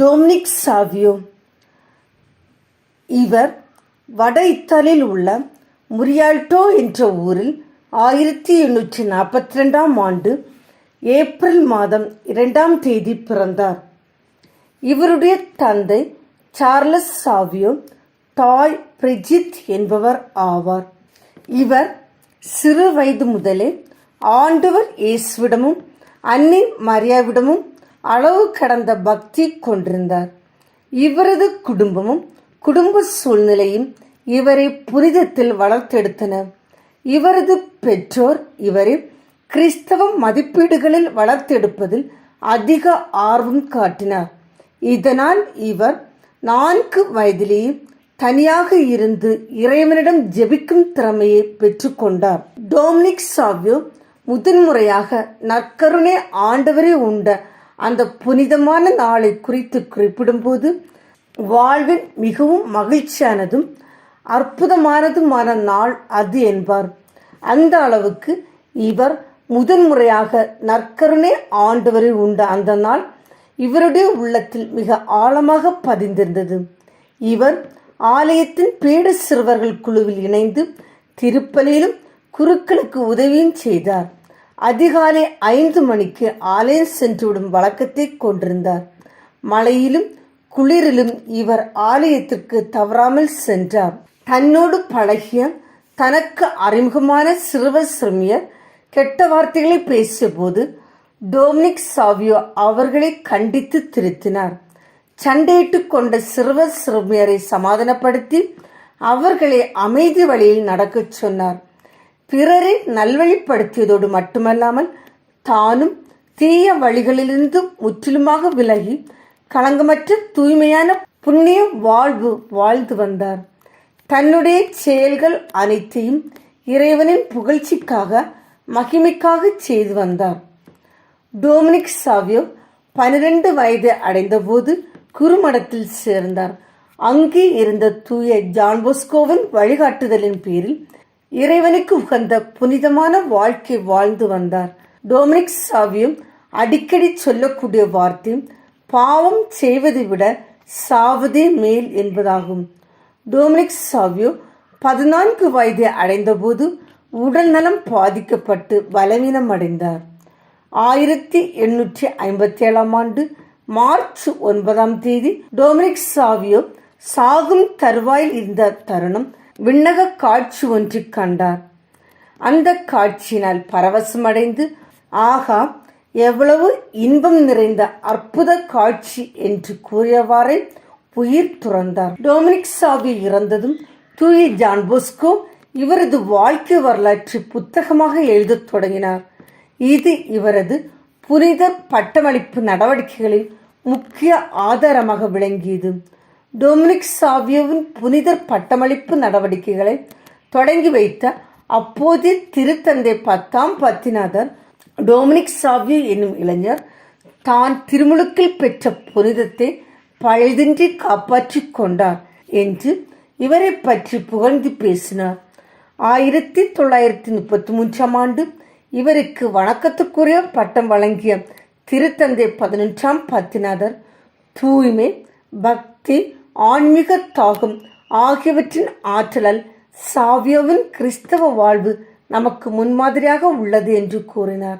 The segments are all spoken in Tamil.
Dominic Savio. இவர் வட இத்தாலியில் உள்ள முரியால்டோ என்ற ஊரில் ஆயிரத்தி எண்ணூற்றி நாற்பத்தி ரெண்டாம் ஆண்டு ஏப்ரல் மாதம் இரண்டாம் தேதி பிறந்தார். இவருடைய தந்தை சார்லஸ் சாவியோ தாய் பிரஜித் என்பவர் ஆவார். இவர் சிறு வயது முதலே ஆண்டவர் இயேசுவிடமும் அன்னை மரியாவிடமும் அளவு கடந்த பக்தி கொண்டிருந்தார். இவரது குடும்பமும் குடும்ப சூழ்நிலையும் இவரை புனிதத்தில் வளர்த்தெடுத்தன. இவரது பெற்றோர் இவரை கிறிஸ்தவ மதிப்பீடுகளில் வளர்த்தெடுப்பதில் அதிக ஆர்வம் காட்டினார். இதனால் இவர் நான்கு வயதிலேயே தனியாக இருந்து இறைவனிடம் ஜெபிக்கும் திறமையை பெற்றுக்கொண்டார். டோம்னிக் சாவியோ முதன்முறையாக நற்கருணை ஆண்டவரே உண்ட அந்த புனிதமான நாளை குறித்து குறிப்பிடும்போது வாழ்வின் மிகவும் மகிழ்ச்சியானதும் அற்புதமானதுமான நாள் அது என்பார். அந்த அளவுக்கு இவர் முதன்முறையாக நற்கருணை ஆண்டவரில் உண்ட அந்த நாள் இவருடைய உள்ளத்தில் மிக ஆழமாக பதிந்திருந்தது. இவர் ஆலயத்தின் பேடு சிறுவர்கள் குழுவில் இணைந்து திருப்பலியிலும் குருக்களுக்கு உதவியும் செய்தார். அதிகாலை ஐந்து மணிக்கு ஆலயம் சென்றுவிடும் வழக்கத்தை கொண்டிருந்தார். மழையிலும் குளிரிலும் இவர் ஆலயத்திற்கு தவறாமல் சென்றார். தன்னோடு பழகிய தனக்கு அறிமுகமான சிறுவர் சிறுமியர் கெட்ட வார்த்தைகளை பேசிய போது டோமினிக் சாவியோ அவர்களை கண்டித்து திருத்தினார். சண்டையிட்டுக் கொண்ட சிறுவர் சிறுமியரை சமாதானப்படுத்தி அவர்களை அமைதி வழியில் நடக்கச் சொன்னார். பிறரை நல்வழிப்படுத்தியதோடு மட்டுமல்லாமல் தானும் தீய வழிகளிலிருந்து முற்றிலுமாக விலகி களங்கமற்ற தூய்மையான புண்ணிய வாழ்வு வாழ்ந்து வந்தார். தன்னுடைய செயல்கள் அனைத்தையும் இறைவனின் புகழ்ச்சிக்காக மகிமைக்காக செய்து வந்தார். டோமினிக் சாவியோ பனிரெண்டு வயது அடைந்தபோது குறுமடத்தில் சேர்ந்தார். அங்கே இருந்த தூய ஜான்போஸ்கோவின் வழிகாட்டுதலின் பேரில் இறைவனுக்கு உகந்த புனிதமான வாழ்க்கை வாழ்ந்து வந்தார். டொமினிக் சாவியும் அடிக்கடி சொல்லக்கூடிய வார்த்தை பாவம் செய்வதை விட சாவதே மேல் என்பதாகும். டொமினிக் சாவியோ பதினான்கு வயதை அடைந்தபோது உடல் நலம் பாதிக்கப்பட்டு பலவீனம் அடைந்தார் ஆயிரத்தி எண்ணூற்றி ஐம்பத்தி ஏழாம் ஆண்டு மார்ச் ஒன்பதாம் தேதி டொமினிக் சாவியோ சாகும் தருவாயில் இருந்த தருணம் விண்ணக காட்சி ஒன்று கண்டார். அந்த காட்சியினால் பரவசமடைந்து ஆகா எவ்வளவு இன்பம் நிறைந்த அற்புத காட்சி என்று கூறியவாறே உயிர் துறந்தார். டொமினிக் சாவி இறந்ததும் தூய ஜான் போஸ்கோ இவரது வாழ்க்கை வரலாற்று புத்தகமாக எழுதத் தொடங்கினார். இது இவரது புனித பட்டமளிப்பு நடவடிக்கைகளில் முக்கிய ஆதாரமாக விளங்கியது. டொமினிக் சாவியோவின் புனிதர் பட்டமளிப்பு நடவடிக்கைகளை தொடங்கி வைத்த அப்போதைய திருத்தந்தை பத்தாம் பத்திநாதர் டொமினிக் சாவியோ என்னும் இளைஞர் தான் திருமுழுக்கில் பெற்ற புனிதத்தை பழுதின்றி காப்பாற்றிக் கொண்டார் என்று இவரை பற்றி புகழ்ந்து பேசினார். ஆயிரத்தி தொள்ளாயிரத்தி முப்பத்தி மூன்றாம் ஆண்டு இவருக்கு வணக்கத்துக்குரிய பட்டம் வழங்கிய திருத்தந்தை பதினொன்றாம் பத்திநாதர் தூய்மை பக்தி ஆன்மீக தாகம் ஆகியவற்றின் ஆற்றலால் சாவியோவின் கிறிஸ்தவ வாழ்வு நமக்கு முன்மாதிரியாக உள்ளது என்று கூறினார்.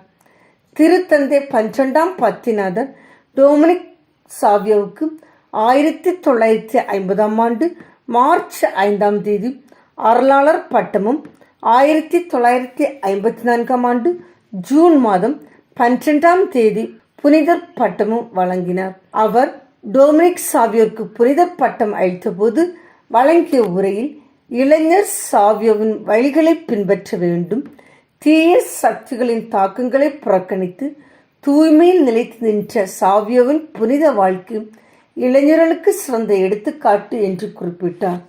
திருத்தந்தை பன்னிரெண்டாம் பத்திநாதர் டொமினிக் சாவியோவுக்கு ஆயிரத்தி தொள்ளாயிரத்தி ஐம்பதாம் ஆண்டு மார்ச் ஐந்தாம் தேதி அருளாளர் பட்டமும் ஆயிரத்தி தொள்ளாயிரத்தி ஐம்பத்தி நான்காம் ஆண்டு ஜூன் மாதம் பன்னிரெண்டாம் தேதி புனிதர் பட்டமும் வழங்கினார். அவர் டொமினிக் சாவியோருக்கு புனிதர் பட்டம் அளித்தபோது வழங்கிய உரையில் இளைஞர் சாவியோவின் வழிகளை பின்பற்ற வேண்டும். தீய சக்திகளின் தாக்கங்களை புறக்கணித்து தூய்மையில் நிலைத்து நின்ற சாவியோவின் புனித வாழ்க்கை இளைஞர்களுக்கு சிறந்த எடுத்துக்காட்டு என்று குறிப்பிட்டார்.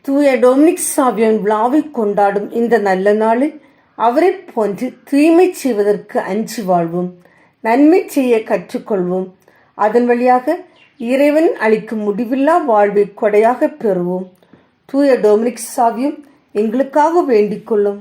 தூய டொமினிக் சாவியோன் விழாவை கொண்டாடும் இந்த நல்ல நாளில் அவரை போன்று தூய்மை செய்வதற்கு அஞ்சு வாழ்வோம். நன்மை செய்ய கற்றுக்கொள்வோம். அதன் வழியாக இறைவன் அளிக்கும் முடிவில்லா வாழ்வை கொடையாக பெறுவோம். தூய டொமினிக் சாவியும் எங்களுக்காக வேண்டிக் கொள்ளும்.